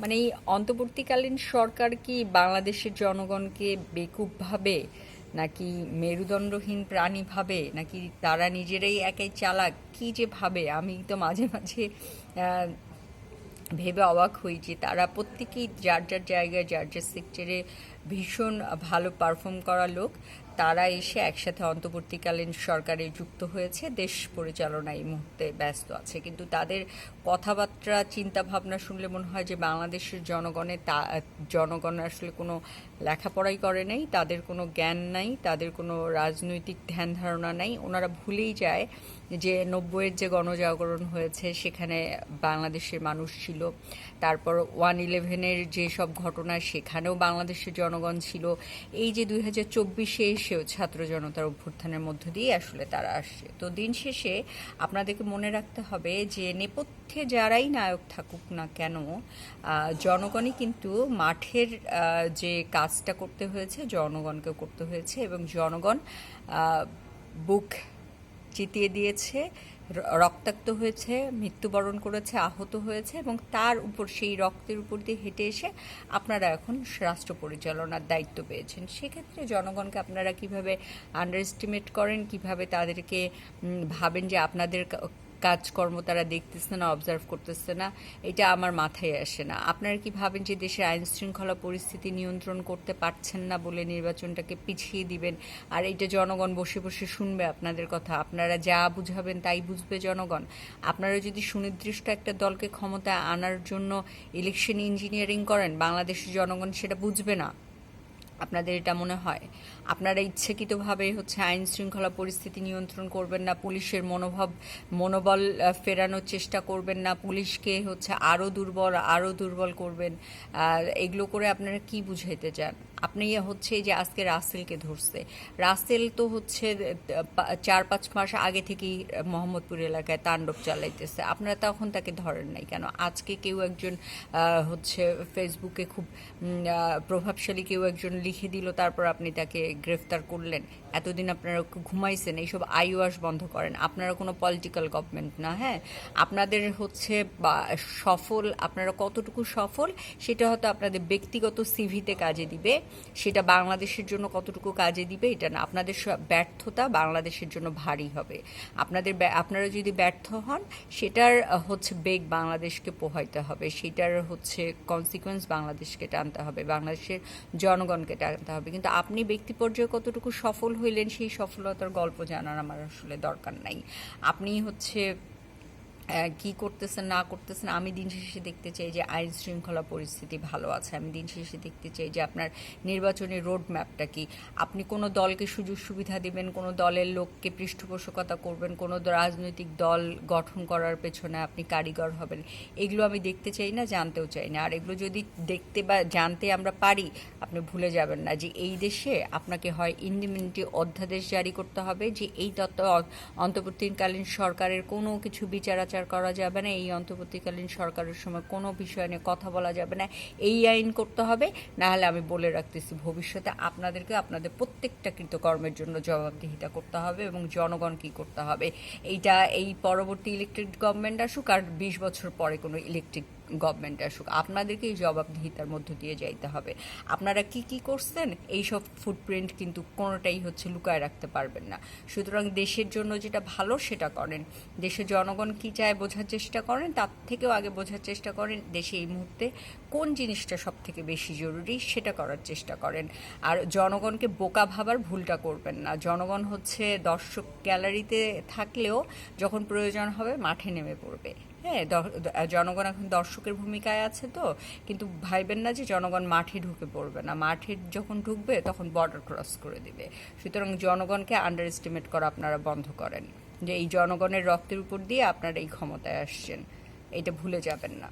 মানে এই অন্তর্বর্তীকালীন সরকার কি বাংলাদেশের জনগণকে বেকুব ভাবে নাকি মেরুদণ্ডহীন প্রাণী ভাবে নাকি তারা নিজেরাই একাই চালাক? কি যে ভাবে? আমি তো মাঝে মাঝে ভেবে অবাক হই যে তারা প্রত্যেকেই যার যার জায়গায়, যার যার সেক্টরে ভীষণ ভালো পারফর্ম করা লোক। তারা এসে একসাথে অন্তর্বর্তীকালীন সরকারে যুক্ত হয়েছে। দেশ পরিচালনা এই মুহূর্তে ব্যস্ত আছে। কিন্তু তাদের কথাবার্তা চিন্তা ভাবনা শুনলে মনে হয় যে বাংলাদেশের জনগণের তা, জনগণ আসলে কোনো লেখাপড়াই করে নাই, তাদের কোনো জ্ঞান নাই, তাদের কোনো রাজনৈতিক ধ্যান ধারণা নাই। ওনারা ভুলেই যায় যে নব্বইয়ের যে গণজাগরণ হয়েছে, সেখানে বাংলাদেশের মানুষ ছিল। তারপর ওয়ান ইলেভেনের যে সব ঘটনা, সেখানেও বাংলাদেশের জনগণ ছিল। এই যে দুই হাজার চব্বিশে এসেও ছাত্র জনতার অভ্যুত্থানের মধ্য দিয়ে আসলে তারা আসছে। তো দিন শেষে আপনাদেরকে মনে রাখতে হবে যে নেপথ্যে যারাই নায়ক থাকুক না কেন জনগণই কিন্তু মাঠের যে কাজটা করতে হয়েছে জনগণকে করতে হয়েছে এবং জনগণ বুক চিতিয়ে দিয়েছে। রক্তাক্ত হয়েছে, মৃত্যুবরণ করেছে, আহত হয়েছে এবং তার উপর, সেই রক্তের উপর দিয়ে হেঁটে এসে আপনারা এখন রাষ্ট্র পরিচালনার দায়িত্ব পেয়েছেন। সেক্ষেত্রে জনগণকে আপনারা কীভাবে আন্ডার এস্টিমেট করেন? কীভাবে তাদেরকে ভাবেন যে আপনাদের কাজকর্ম তারা দেখতেছে না অবজার্ভ করতেছে না, এটা আমার মাথায় আসে না। আপনারা কি ভাবেন যে দেশের আইন শৃঙ্খলা পরিস্থিতি নিয়ন্ত্রণ করতে পারছেন না বলে নির্বাচনটাকে পিছিয়ে দিবেন? আর এটা জনগণ বসে বসে শুনবে আপনাদের কথা। আপনারা যা বুঝাবেন তাই বুঝবে জনগণ। আপনারা যদি সুনির্দিষ্ট একটা দলকে ক্ষমতায় আনার জন্য ইলেকশন ইঞ্জিনিয়ারিং করেন, বাংলাদেশের জনগণ সেটা বুঝবে না। আপনাদের এটা মনে হয়? আপনারা ইচ্ছাকৃতভাবে হচ্ছে আইন শৃঙ্খলা পরিস্থিতি নিয়ন্ত্রণ করবেন না, পুলিশের মনোভাব, মনোবল ফেরানোর চেষ্টা করবেন না, পুলিশকে হচ্ছে আরও দুর্বল আরও দুর্বল করবেন। এগুলো করে আপনারা কি বুঝাইতে চান? আপনি হচ্ছে যে আজকে রাসেলকে ধরছে। রাসেল তো হচ্ছে চার পাঁচ মাস আগে থেকেই মোহাম্মদপুর এলাকায় তাণ্ডব চালাইতেছে। আপনারা তখন তাকে ধরেন নাই কেন? আজকে কেউ একজন হচ্ছে ফেসবুকে খুব প্রভাবশালী কেউ একজন লিখে দিল, তারপর আপনি তাকে গ্রেফতার করলেন। এতদিন আপনারা ঘুমাইছেন, এইসব আইওয়াস বন্ধ করেন। আপনারা কোনো পলিটিক্যাল গভর্নমেন্ট না হ্যাঁ? আপনাদের হচ্ছে সফল, আপনারা কতটুকু সফল, সেটা হয়তো আপনাদের ব্যক্তিগত সিভিতে কাজে দিবে। সেটা বাংলাদেশের জন্য কতটুকু কাজে দিবে, এটা না, আপনাদের ব্যর্থতা বাংলাদেশের জন্য ভারী হবে। আপনাদের আপনারা যদি ব্যর্থ হন, সেটার হচ্ছে বেগ বাংলাদেশকে পোহাইতে হবে, সেটার হচ্ছে কনসিকোয়েন্স বাংলাদেশকে টানতে হবে, বাংলাদেশের জনগণকে টানতে হবে। কিন্তু আপনি ব্যক্তি পর্যায়ে কতটুকু সফল হইলেন, সেই সফলতার গল্প জানার আমার আসলে দরকার নাই। আপনি হচ্ছে কি করতেছেন, না করতেছেন, আমি দিন শেষে দেখতে চাই যে আইন শৃঙ্খলা পরিস্থিতি ভালো আছে। আমি দিন শেষে দেখতে চাই যে আপনার নির্বাচনী রোড ম্যাপটা কি? আপনি কোনো দলকে সুযোগ সুবিধা দিবেন, কোনো দলের লোককে পৃষ্ঠপোষকতা করবেন, কোনো রাজনৈতিক দল গঠন করার পেছনে আপনি কারিগর হবেন। এগুলো আমি দেখতে চাই না, জানতেও চাই না। আর এগুলো যদি দেখতে বা জানতে আমরা পারি, আপনি ভুলে যাবেন না যে এই দেশে আপনাকে হয় ইন্ডিমিউনিটি অধ্যাদেশ জারি করতে হবে যে এই তত্ত্ব অন্তর্বর্তীকালীন সরকারের কোনো কিছু বিচার আচার করা যাবে না, এই অন্তর্বর্তীকালীন সরকারের সময় কোনো বিষয় নিয়ে কথা বলা যাবে না। এই আইন করতে হবে না হলে আমি বলে রাখতেছি ভবিষ্যতে আপনাদেরকে আপনাদের প্রত্যেকটা কৃতকর্মের জন্য জবাবদিহিতা করতে হবে এবং জনগণ কি করতে হবে। এইটা এই পরবর্তী ইলেকট্রিক গভর্নমেন্ট আসুক আর বিশ বছর পরে কোনো ইলেকট্রিক গভর্নমেন্ট আসুক আপনাদেরকে এই জবাবদিহিতার মধ্য দিয়ে যাইতে হবে। আপনারা কি কি করছেন এই সব ফুটপ্রিন্ট কিন্তু কোনোটাই হচ্ছে লুকায় রাখতে পারবেন না। সুতরাং দেশের জন্য যেটা ভালো সেটা করেন। দেশের জনগণ কি চায় বোঝার চেষ্টা করেন, তার থেকেও আগে বোঝার চেষ্টা করেন, দেশে এই মুহূর্তে কোন জিনিসটা সব থেকে বেশি জরুরি সেটা করার চেষ্টা করেন। আর জনগণকে বোকা ভাবার ভুলটা করবেন না। জনগণ হচ্ছে দর্শক গ্যালারিতে থাকলেও যখন প্রয়োজন হবে মাঠে নেমে পড়বে। হ্যাঁ জনগণ এখন দর্শকের ভূমিকায় আছে তো। কিন্তু ভাইবেন না যে জনগণ মাঠে ঢুকে পড়বে না। মাঠে যখন ঢুকবে তখন বর্ডার ক্রস করে দিবে। সুতরাং জনগণকে আন্ডার এস্টিমেট করা আপনারা বন্ধ করেন। যে এই জনগণের রক্তের উপর দিয়ে আপনারা এই ক্ষমতায় আসছেন। এটা ভুলে যাবেন না।